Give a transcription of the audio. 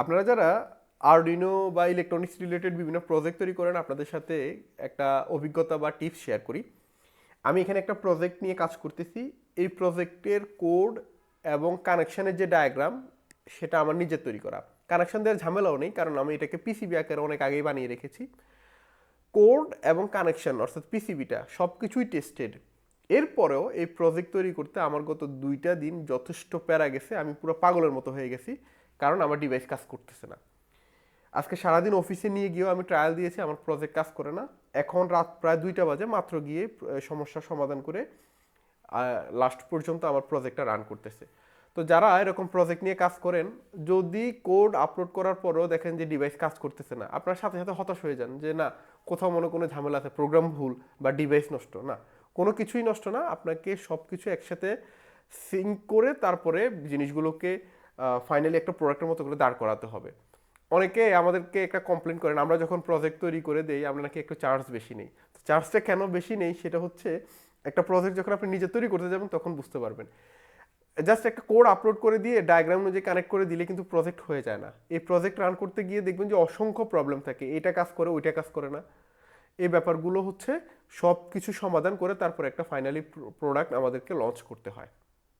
আপনারা যারা আরডিনো বা ইলেকট্রনিক্স রিলেটেড বিভিন্ন প্রজেক্ট তৈরি করেন, আপনাদের সাথে একটা অভিজ্ঞতা বা টিপস শেয়ার করি। আমি এখানে একটা প্রজেক্ট নিয়ে কাজ করতেছি। এই প্রজেক্টের কোড এবং কানেকশানের যে ডায়াগ্রাম সেটা আমার নিজের তৈরি করা। কানেকশন দেওয়ার ঝামেলাও নেই, কারণ আমি এটাকে পিসিবি আকারে অনেক আগেই বানিয়ে রেখেছি। কোড এবং কানেকশন অর্থাৎ পিসিবিটা সব কিছুই টেস্টেড এরপরেও এই প্রজেক্ট তৈরি করতে আমার গত দুইটা দিন যথেষ্ট প্যারা গেছে। আমি পুরো পাগলের মতো হয়ে গেছি। কারণ আমার ডিভাইস কাজ করতেছে না। আজকে সারাদিন অফিসে নিয়ে গিয়েও আমি ট্রায়াল দিয়েছি আমার প্রজেক্ট কাজ করে না। এখন রাত প্রায় দুইটা বাজে মাত্র গিয়ে আহ, সমস্যার সমাধান করে লাস্ট পর্যন্ত আমার প্রজেক্টটা রান করতেছে। তো যারা এরকম প্রজেক্ট নিয়ে কাজ করেন যদি কোড আপলোড করার পরেও দেখেন যে ডিভাইস কাজ করতেছে না আপনার সাথে সাথে হতাশ হয়ে যান যে না কোথাও মনে কোনো ঝামেলা আছে প্রোগ্রাম ভুল বা ডিভাইস নষ্ট। না কোনো কিছুই নষ্ট না আপনাকে সব কিছু একসাথে সিঙ্ক করে তারপরে জিনিসগুলোকে ফাইনালি একটা প্রোডাক্টের মতো করে দাঁড় করাতে হবে। অনেকে আমাদেরকে একটা কমপ্লেন করেন, আমরা যখন প্রজেক্ট তৈরি করে দেই, আমরা নাকি একটু চার্জ বেশি নেই। চার্জটা কেন বেশি নেই? সেটা হচ্ছে একটা প্রজেক্ট যখন আপনি নিজে তৈরি করতে যাবেন, তখন বুঝতে পারবেন। জাস্ট একটা কোড আপলোড করে দিয়ে ডায়াগ্রাম অনুযায়ী কানেক্ট করে দিলে কিন্তু প্রজেক্ট হয়ে যায় না। এই প্রজেক্ট রান করতে গিয়ে দেখবেন যে অসংখ্য প্রবলেম থাকে। এটা কাজ করে, ওইটা কাজ করে না। এই ব্যাপারগুলো হচ্ছে সব কিছু সমাধান করে তারপর একটা ফাইনালি প্রোডাক্ট আমাদেরকে লঞ্চ করতে হয়।